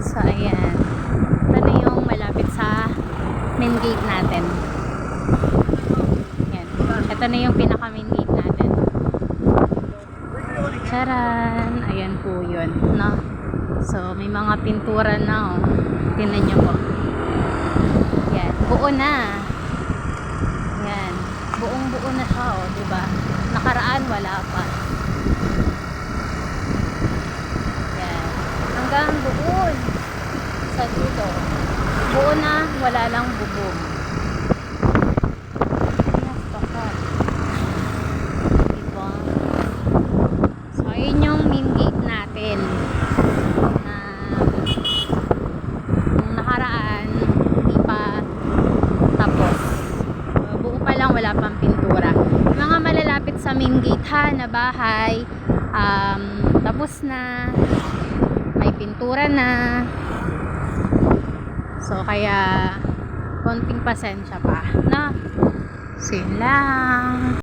So, ayan. Ito na yung malapit sa main gate natin. Ayan. Ito na yung pinaka main gate natin. Charan! Ayan po yun. No? So, may mga pintura na oh. Tingnan nyo po. Yan. Buo na. Yan. Buong buo na siya oh. Diba? Nakaraan wala pa. Sa dulo. Buo na. Wala lang bubong. Napaka. Diba? So, ayun main gate natin. Na nung nakaraan, pa tapos. Buo pa lang, wala pang pintura. Mga malalapit sa main gate na bahay, um, tapos na, may pintura na. So, kaya, konting pasensya pa, no? So, yun lang.